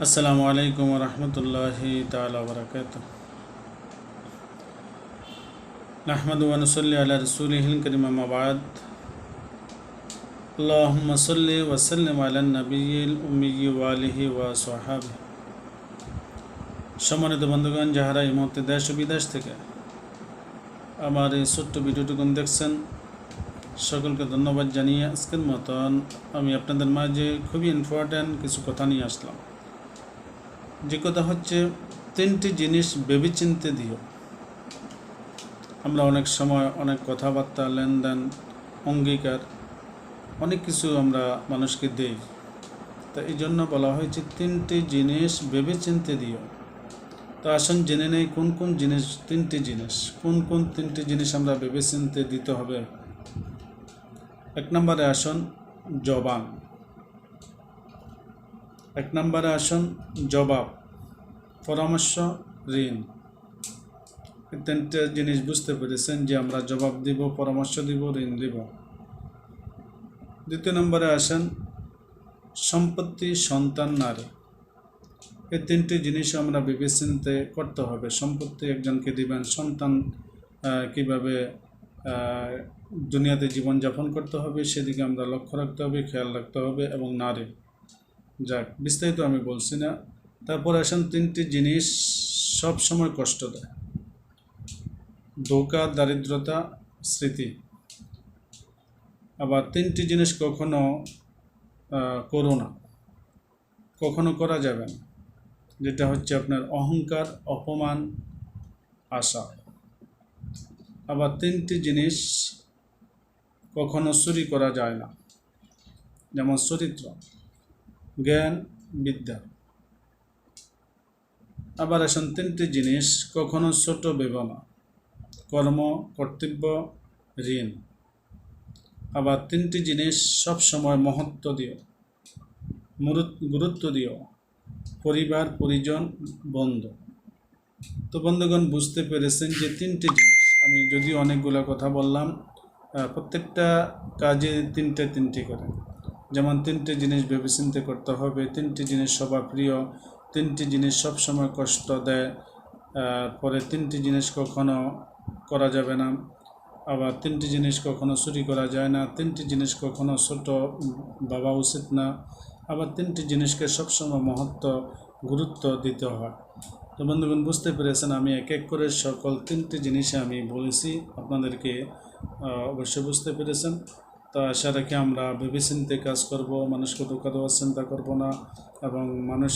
আসসালামু আলাইকুম রহমতুল্লাহি তালা বরকাত نحمد ونصلي على رسوله الكريم أما بعد اللهم صل وسلم على النبي الأمي وآله وصحابه সম্মানিত বন্ধুগণ যাহারা এই মুহূর্তে দেশ ও বিদেশ থেকে আমার এই ছোট্ট ভিডিওটুকুন দেখছেন সকলকে ধন্যবাদ জানিয়ে আজকের মতন আমি আপনাদের মাঝে খুবই ইম্পর্ট্যান্ট কিছু কথা নিয়ে আসলাম যে কথা হচ্ছে, তিনটি জিনিস ভেবেচিন্তে দিও। আমরা অনেক সময় অনেক কথাবার্তা, লেনদেন, অঙ্গীকার, অনেক কিছু আমরা মানুষকে দেই। তা এই জন্য বলা হয়েছে, তিনটি জিনিস ভেবেচিন্তে দিও। তো আসুন জেনে নেই কোন কোন জিনিস, তিনটি জিনিস, কোন কোন তিনটি জিনিস আমরা ভেবেচিন্তে দিতে হবে। এক নম্বরে আসুন জবান। এক নম্বরে আসুন, জবাব, পরামর্শ, ঋণ। তিনটে জিনিস বুঝতে পেরেছেন যে আমরা জবাব দিব, পরামর্শ দিব, ঋণ দিব। দ্বিতীয় নম্বরে আসেন, সম্পত্তি, সন্তান, নারী। এই তিনটি জিনিস আমরা বিবেচিন্তে করতে হবে। সম্পত্তি একজনকে দিবেন, সন্তান কীভাবে দুনিয়াতে জীবনযাপন করতে হবে, সেদিকে আমরা লক্ষ্য রাখতে হবে, খেয়াল রাখতে হবে, এবং নারী। যাক, বিস্তারিত আমি বলছি না। তারপর আসেন তিনটি জিনিস সব সময় কষ্ট দেয়। ধোকা, দারিদ্রতা, স্মৃতি। আবার তিনটি জিনিস কখনো করো না। কখনো করা যাবে না। যেটা হচ্ছে আপনার অহংকার, অপমান, আশা। আবার তিনটি জিনিস কখনো চুরি করা যায় না। যেমন চরিত্র। জ্ঞান, বিদ্যা। আবার আসেন তিনটি জিনিস, কখনো ছোট না কর্ম, কর্তব্য, ঋণ। আবার তিনটি জিনিস সব সময় মহত্ব দিও গুরুত্ব দিও, পরিবার, পরিজন, বন্ধু। তো বন্ধুগণ, বুঝতে পেরেছেন যে তিনটি জিনিস, আমি যদি অনেকগুলো কথা বললাম প্রত্যেকটা কাজে তিনটে তিনটি করে। যেমন তিনটি জিনিস ভেবেচিন্তে করতে হবে, তিনটি জিনিস সবার প্রিয়, তিনটি জিনিস সব সময় কষ্ট দেয় পরে তিনটি জিনিস কখনো করা যাবে না, আবার তিনটি জিনিস কখনো চুরি করা যায় না, তিনটি জিনিস কখনো ছোট ভাবা উচিত না, আবার তিনটি জিনিসকে সবসময় মহত্ব, গুরুত্ব দিতে হয়। তো বন্ধুগণ, বুঝতে পেরেছেন আমি এক এক করে সকল তিনটি জিনিসে আমি বলেছি, আপনাদেরকে অবশ্যই বুঝতে পেরেছেন। তো আশা রাখি আমরা ভেবেচিন্তে কাজ করব, মানুষকে ধোকা দেওয়ার চিন্তা করব না এবং মানুষ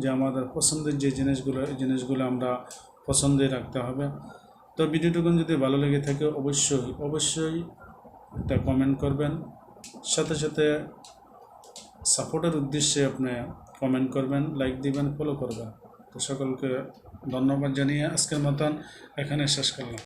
যে আমাদের পছন্দের যে জিনিসগুলো, এই জিনিসগুলো আমরা পছন্দে রাখতে হবে। তো ভিডিওটুকুন যদি ভালো লেগে থাকে অবশ্যই অবশ্যই একটা কমেন্ট করবেন। সাথে সাথে সাপোর্টের উদ্দেশ্যে আপনি কমেন্ট করবেন লাইক দিবেন ফলো করবেন। তো সকলকে ধন্যবাদ জানিয়ে আজকের মতন এখানে শেষ করলাম।